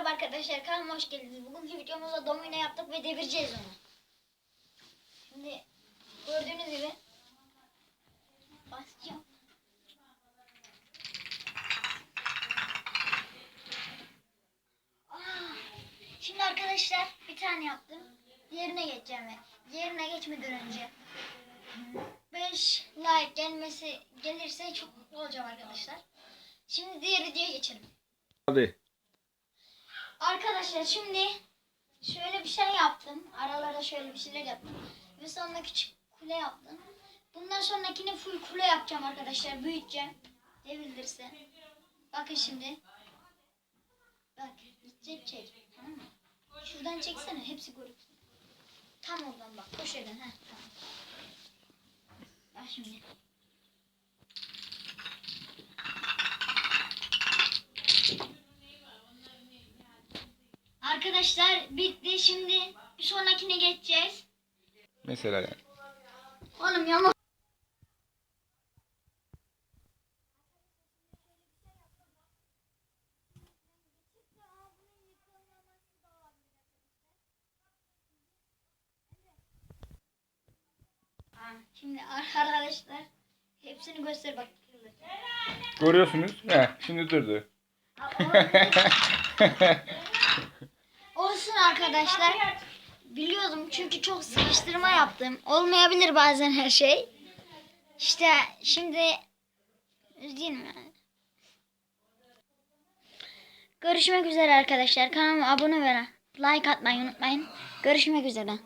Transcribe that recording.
Merhaba arkadaşlar kanalıma hoş geldiniz. Bugünkü videomuzda domino yaptık ve devireceğiz onu. Şimdi gördüğünüz gibi basacağım. Aa, Şimdi arkadaşlar bir tane yaptım. Diğerine geçeceğim ve diğerine geçmeden önce 5 like gelmesi gelirse çok mutlu olacağım arkadaşlar. Şimdi diğer videoya geçelim. Hadi. Arkadaşlar şimdi şöyle bir şey yaptım. Aralara şöyle bir şeyler yaptım. Ve sonra küçük kule yaptım. Bundan sonrakini full kule yapacağım arkadaşlar. Büyüteceğim. Devrilirse. Bakın şimdi. Bak gidecek çek. Tamam mı? Şuradan çeksene. Hepsi görüksün. Tam oradan bak. Köşeden. Heh, tamam. Bak şimdi. Arkadaşlar bitti. Şimdi bir sonrakine geçeceğiz. Mesela yani. Oğlum yama. Şimdi arkadaşlar hepsini göster bak. Görüyorsunuz. He, şimdi durdu. Olsun arkadaşlar. Biliyordum çünkü çok sıkıştırma yaptım. Olmayabilir bazen her şey. İşte şimdi üzgünüm yani. Görüşmek üzere arkadaşlar. Kanalıma abone ve like atmayı unutmayın. Görüşmek üzere.